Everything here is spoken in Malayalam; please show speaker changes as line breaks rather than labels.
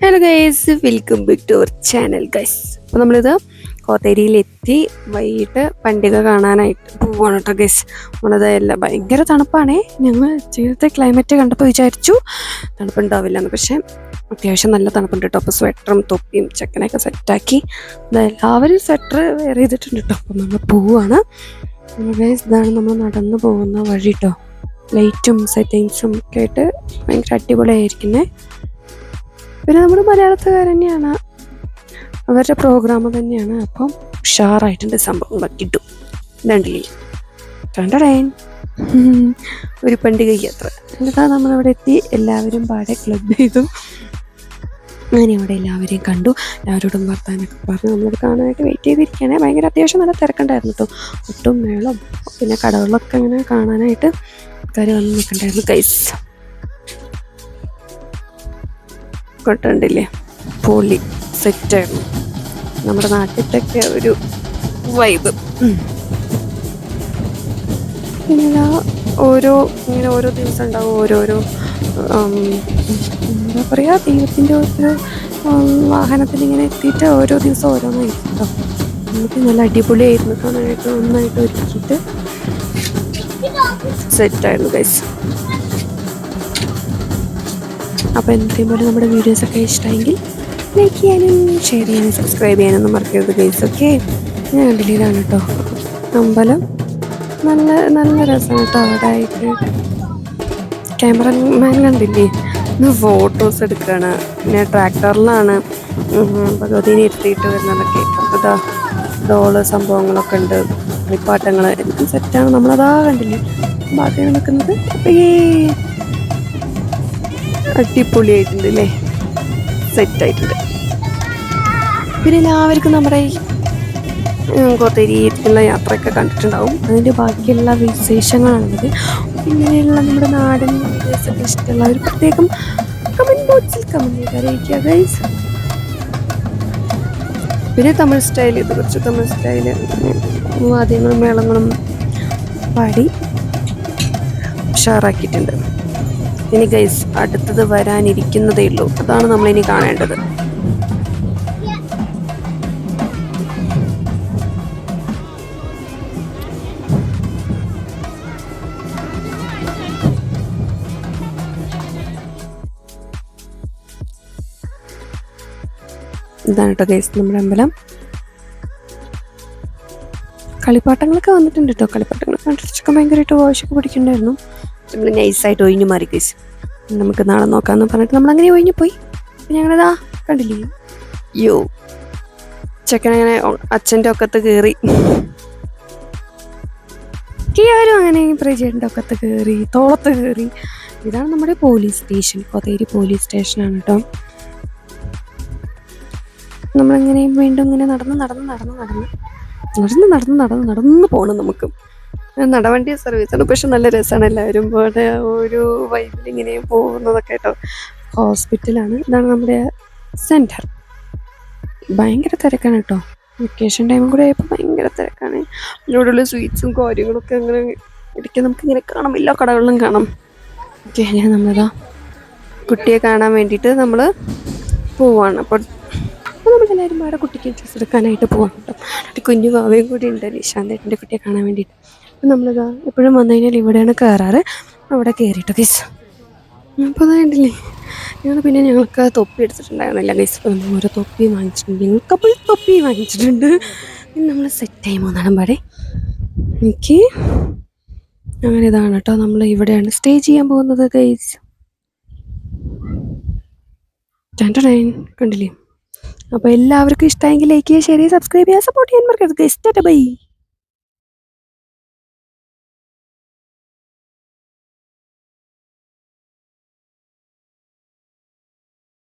Hello guys welcome back to our channel guys അപ്പോൾ നമ്മളിത് കോത്തേരിയിലെത്തി വൈകിട്ട് പണ്ടിക കാണാനായിട്ട് പോവാണ് കേട്ടോ ഗൈസ് നമ്മളത് എല്ലാം ഭയങ്കര തണുപ്പാണേ. ഞങ്ങൾ ജീവിതത്തെ ക്ലൈമറ്റ് കണ്ടപ്പോൾ വിചാരിച്ചു തണുപ്പുണ്ടാവില്ല എന്ന്. പക്ഷേ അത്യാവശ്യം നല്ല തണുപ്പുണ്ട് കേട്ടോ അപ്പോൾ സ്വെറ്ററും തൊപ്പിയും ചെക്കനൊക്കെ സെറ്റാക്കി എല്ലാവരും സ്വെറ്റർ വെയർ ചെയ്തിട്ടുണ്ട് കേട്ടോ അപ്പം നമ്മൾ പോവാണ്. ഗൈസ് ഇതാണ് നമ്മൾ നടന്നു പോകുന്ന വഴി കേട്ടോ ലൈറ്റും സെറ്റിങ്സും ഒക്കെ ആയിട്ട് ഭയങ്കര അടിപൊളിയായിരിക്കുന്നേ. പിന്നെ നമ്മുടെ മലയാളത്തുകാർ തന്നെയാണ്. അവരുടെ പ്രോഗ്രാം തന്നെയാണ്. അപ്പം ഉഷാറായിട്ടുണ്ട് സംഭവങ്ങൾ കിട്ടും. രണ്ടിലേ കണ്ടടേൻ ഒരു പണ്ടിക യാത്ര എന്നിട്ടാ നമ്മളവിടെ എത്തി. എല്ലാവരും പാടെ ക്ലബ് ചെയ്തു. അങ്ങനെ അവിടെ എല്ലാവരെയും കണ്ടു. എല്ലാവരോടും വർത്താനൊക്കെ പറഞ്ഞു. നമ്മളത് കാണാനായിട്ട് വെയിറ്റ് ചെയ്തിരിക്കുകയാണ്. ഭയങ്കര അത്യാവശ്യം നല്ല തിരക്കുണ്ടായിരുന്നു കേട്ടോ ഒട്ടും മേളം പിന്നെ കടകളിലൊക്കെ ഇങ്ങനെ കാണാനായിട്ട് കാര്യം വന്ന് നിൽക്കണ്ടായിരുന്നു കൈസ് കൊണ്ടുണ്ടില്ലേ പൊളി സെറ്റായിരുന്നു നമ്മുടെ നാട്ടിലത്തെ ഒരു വൈബ് പിന്നെ ഓരോ ഇങ്ങനെ ഓരോ ദിവസം ഉണ്ടാവും ഓരോരോ എന്താ പറയുക ദൈവത്തിന്റെ ഓരോ വാഹനത്തിൽ ഇങ്ങനെ എത്തിയിട്ട് ഓരോ ദിവസം ഓരോന്നായിരിക്കും കേട്ടോ നമുക്ക് നല്ല അടിപൊളിയായിരുന്നു കാണാനായിട്ട് നന്നായിട്ട് ഒരുക്കിയിട്ട് സെറ്റായിരുന്നു ഗൈസ് അപ്പോൾ എന്നത്തെയും പോലെ നമ്മുടെ വീഡിയോസൊക്കെ ഇഷ്ടമെങ്കിൽ ലൈക്ക് ചെയ്യാനും ഷെയർ ചെയ്യാനും സബ്സ്ക്രൈബ് ചെയ്യാനൊന്നും മറക്കരുത് ഗൈസ് ഓക്കെ ഞാൻ കണ്ടില്ല ഇതാണ് കേട്ടോ അമ്പലം നല്ല നല്ല രസമാണ് കേട്ടോ അവിടെ ആയിട്ട് ക്യാമറമാൻ കണ്ടില്ലേ? ഇന്ന് ഫോട്ടോസ് എടുക്കുകയാണ് പിന്നെ ട്രാക്ടറിലാണ് ഭഗവതിനെ ഇരുത്തിയിട്ട് വരുന്നതൊക്കെ. അതാ ഡോൾ സംഭവങ്ങളൊക്കെ ഉണ്ട്. കളിപ്പാട്ടങ്ങൾ എല്ലാം സെറ്റാണ് നമ്മളതാ കണ്ടില്ലേ? ബാക്കി നിൽക്കുന്നത്. ഈ അടിപൊളിയായിട്ടുണ്ട് അല്ലേ? സെറ്റായിട്ടുണ്ട്. പിന്നെ എല്ലാവർക്കും നമ്മുടെ കുറേ രീതിയിലുള്ള യാത്രയൊക്കെ കണ്ടിട്ടുണ്ടാവും. അതിന്റെ ബാക്കിയുള്ള വിശേഷങ്ങളാണിത് ഇങ്ങനെയുള്ള നമ്മുടെ നാടൻ വീഡിയോസൊക്കെ ഇഷ്ടമുള്ളവർ പ്രത്യേകം കമന്റ് ബോക്സിൽ കമന്റ് ചെയ്ത് അറിയിക്കുക ഗൈസ് പിന്നെ തമിഴ് സ്റ്റൈൽ ഇത് കുറച്ച് തമിഴ് സ്റ്റൈൽ വാദ്യങ്ങളും മേളങ്ങളും പാടി ഉഷാറാക്കിയിട്ടുണ്ട്. ഇനി ഗൈസ് അടുത്തത് വരാനിരിക്കുന്നതേ ഉള്ളൂ. അതാണ് നമ്മൾ ഇനി കാണേണ്ടത്. ഇതാണ് കേട്ടോ ഗൈസ് നമ്മുടെ അമ്പലം. കളിപ്പാട്ടങ്ങളൊക്കെ വന്നിട്ടുണ്ട് കേട്ടോ കളിപ്പാട്ടങ്ങളൊക്കെ ഭയങ്കരമായിട്ട് വാശിക്ക് പിടിക്കണ്ടായിരുന്നു നമ്മൾ നൈസായിട്ട് ഒഴിഞ്ഞു മാറി കഴിച്ചു നമുക്ക് നാളെ നോക്കാമെന്ന് പറഞ്ഞിട്ട് നമ്മൾ അങ്ങനെ ഒഴിഞ്ഞു പോയി. ഞങ്ങളിതാ കണ്ടില്ലേ? യോ ചെക്കനങ്ങനെ അച്ഛന്റെ ഒക്കത്ത് കയറി ും അങ്ങനെ പ്രജയുടെ ഒക്കത്ത് കയറി തോളത്ത് കയറി ഇതാണ് നമ്മുടെ പോലീസ് സ്റ്റേഷൻ കൊതേരി പോലീസ് സ്റ്റേഷനാണ് കേട്ടോ നമ്മളിങ്ങനെ വീണ്ടും ഇങ്ങനെ നടന്ന് നടന്ന് നടന്ന് നടന്ന് നടന്ന് നടന്ന് നടന്ന് നടന്ന് പോകണം നമുക്ക്. നടവണ്ടി സർവീസാണ് പക്ഷെ നല്ല രസമാണ് എല്ലാവരും. പോലെ ഒരു വൈബിൽ ഇങ്ങനെ പോകുന്നതൊക്കെ കേട്ടോ. ഹോസ്പിറ്റലാണ് ഇതാണ് നമ്മുടെ സെന്റർ ഭയങ്കര തിരക്കാണ് കേട്ടോ. വെക്കേഷൻ ടൈമും കൂടെ ആയപ്പോൾ ഭയങ്കര തിരക്കാണ്. അതിനോടുള്ള സ്വീറ്റ്സും കാര്യങ്ങളൊക്കെ അങ്ങനെ ഇടയ്ക്ക് നമുക്ക് ഇങ്ങനെ കാണാം. എല്ലാ കടകളിലും കാണാം. ഓക്കെ ഞാൻ നമ്മളിതാ കുട്ടിയെ കാണാൻ വേണ്ടിയിട്ട് നമ്മൾ പോവാണ്. അപ്പോൾ നമ്മളെല്ലാവരും വേറെ കുട്ടിക്ക് ഡ്രസ്സ് എടുക്കാനായിട്ട് പോകാം കേട്ടോ. കുഞ്ഞു ബാവയും കൂടി ഉണ്ട് നിശാന്തേട്ടന്റെ കുട്ടിയെ കാണാൻ വേണ്ടിയിട്ട്. നമ്മളിതാ എപ്പോഴും വന്നു കഴിഞ്ഞാൽ ഇവിടെയാണ് കയറാറ്. അവിടെ കയറിയിട്ടോ ഗീസ് അപ്പോൾ അതായിട്ടില്ലേ? ഞങ്ങൾ പിന്നെ ഞങ്ങൾക്ക് തൊപ്പി എടുത്തിട്ടുണ്ടായിരുന്നില്ല ഗൈസ് അപ്പോൾ നമ്മൾ ഓരോ തൊപ്പി വാങ്ങിച്ചിട്ടുണ്ട്. ഞങ്ങൾക്ക് അപ്പോൾ തൊപ്പി വാങ്ങിച്ചിട്ടുണ്ട്. പിന്നെ നമ്മൾ സെറ്റ് സെറ്റായി മൂന്നാളും പാടെ. എനിക്ക് അങ്ങനെ ഇതാണ് കേട്ടോ. നമ്മൾ ഇവിടെയാണ് സ്റ്റേ ചെയ്യാൻ പോകുന്നത് ഗൈസ് ടൈൻ കണ്ടില്ലേ? അപ്പോൾ എല്ലാവർക്കും ഇഷ്ടമെങ്കിൽ ലൈക്ക് ചെയ്യുക ഷെയർ ചെയ്യുക സബ്സ്ക്രൈബ് ചെയ്യുക സപ്പോർട്ട് ചെയ്യാൻ മറക്കരുത് ഗൈസ് ബൈ